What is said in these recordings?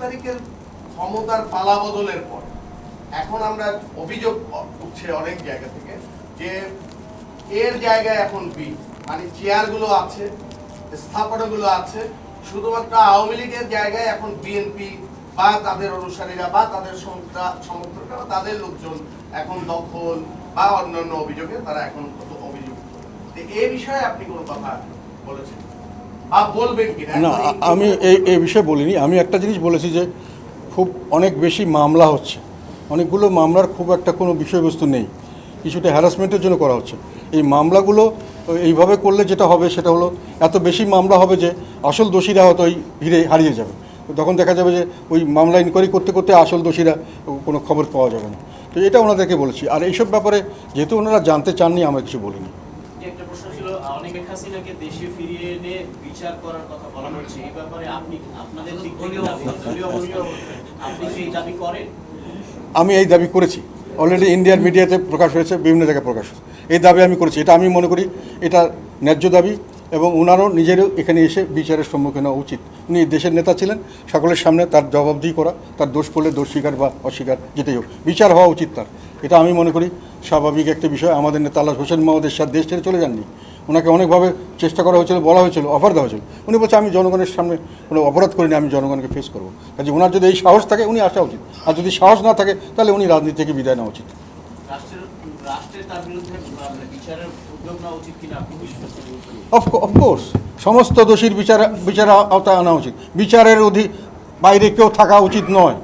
তারিখের ক্ষমতার পালা বদলের পর, এখন আমরা অভিযোগ উঠছে অনেক জায়গা থেকে যে এর জায়গায় এখন বি মানে চেয়ারগুলো আছে, স্থাপনাগুলো আছে, শুধুমাত্র আওয়ামী লীগের জায়গায় এখন বিএনপি বা তাদের অনুসারীরা বা তাদের সমর্থকরা তাদের লোকজন এখন দখল বা অন্যান্য অভিযোগে তারা এখন অভিযুক্ত। এই বিষয়ে আপনি কোনো কথা বলেছেন? না আমি এই এই বিষয়ে বলিনি। আমি একটা জিনিস বলেছি যে খুব অনেক বেশি মামলা হচ্ছে। অনেকগুলো মামলার খুব একটা কোনো বিষয়বস্তু নেই। কিছুটা হ্যারাসমেন্টের জন্য করা হচ্ছে। এই মামলাগুলো এইভাবে করলে যেটা হবে সেটা হলো এত বেশি মামলা হবে যে আসল দোষীরা হয়তো ওই ভিড়ে হারিয়ে যাবে। তখন দেখা যাবে যে ওই মামলা ইনকোয়ারি করতে করতে আসল দোষীরা কোনো খবর পাওয়া যাবে না। তো এটা ওনাদেরকে বলেছি। আর এইসব ব্যাপারে যেহেতু ওনারা জানতে চাননি আমরা কিছু বলিনি। অনেক হাসিনাকে দেশে ফিরিয়ে এনে বিচার করার কথা বলা হচ্ছে এই ব্যাপারে আপনি আপনাদের দিক থেকে আপনি সেই দাবি করেন? আমি এই দাবি করেছি। অলরেডি ইন্ডিয়ান মিডিয়াতে প্রকাশ হয়েছে বিভিন্ন জায়গায় প্রকাশ হয়েছে। এই দাবি আমি করেছি এটা আমি মনে করি এটা ন্যায্য দাবি এবং ওনারও নিজেরও এখানে এসে বিচারের সম্মুখীন হওয়া উচিত। উনি দেশের নেতা ছিলেন সকলের সামনে তার জবাবদিহি করা তার দোষ করলে দোষ স্বীকার বা অস্বীকার যেটাই হোক। বিচার হওয়া উচিত তার। এটা আমি মনে করি স্বাভাবিক একটা বিষয়। আমাদের নেতা আল্লাহ হোসেন মাহমুদের সাথে দেশ ছেড়ে চলে যাননি। ওনাকে অনেকভাবে চেষ্টা করা হয়েছিল বলা হয়েছিল অফার দেওয়া হয়েছিল। উনি বলছে আমি জনগণের সামনে কোনো অপরাধ করিনি আমি জনগণকে ফেস করব। কাজে ওনার যদি এই সাহস থাকে উনি আসা উচিত। আর যদি সাহস না থাকে তাহলে উনি রাজনীতি থেকে বিদায় নেওয়া উচিত। অফকোর্স সমস্ত দোষীর বিচার বিচারে আওতায় আনা উচিত। বিচারের অধি বাইরে কেউ থাকা উচিত নয়।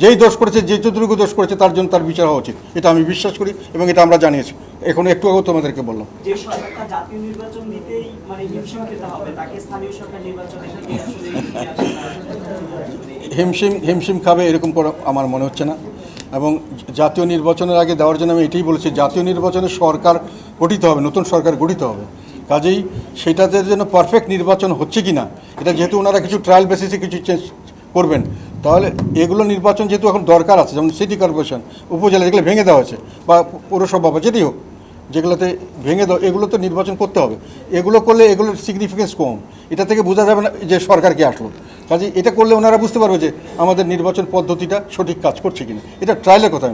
যেই দোষ করেছে যে যতটুকু দোষ করেছে তার জন্য তার বিচার হওয়া উচিত। এটা আমি বিশ্বাস করি এবং এটা আমরা জানিয়েছি। এখন একটু আগেও তোমাদেরকে বললাম। মানে হিমশিম হিমশিম খাবে এরকম করে আমার মনে হচ্ছে না। এবং জাতীয় নির্বাচনের আগে দেওয়ার জন্য আমি এটাই বলেছি জাতীয় নির্বাচনে সরকার গঠিত হবে নতুন সরকার গঠিত হবে। কাজেই সেটাতে যেন পারফেক্ট নির্বাচন হচ্ছে কি না এটা যেহেতু ওনারা কিছু ট্রায়াল বেসিসে কিছু চেঞ্জ করবেন তাহলে এগুলো নির্বাচন যেহেতু এখন দরকার আছে, যেমন সিটি কর্পোরেশন উপজেলা যেগুলো ভেঙে দেওয়া হয়েছে, বা পৌরসভা বা যেটি হোক, যেগুলোতে ভেঙে দেওয়া, এগুলো তো নির্বাচন করতে হবে। এগুলো করলে এগুলোর সিগনিফিকেন্স কম। এটা থেকে বোঝা যাবে না যে সরকার কে আসলো। কাজে এটা করলে ওনারা বুঝতে পারবে যে আমাদের নির্বাচন পদ্ধতিটা সঠিক কাজ করছে কিনা। এটা ট্রায়ালের কথা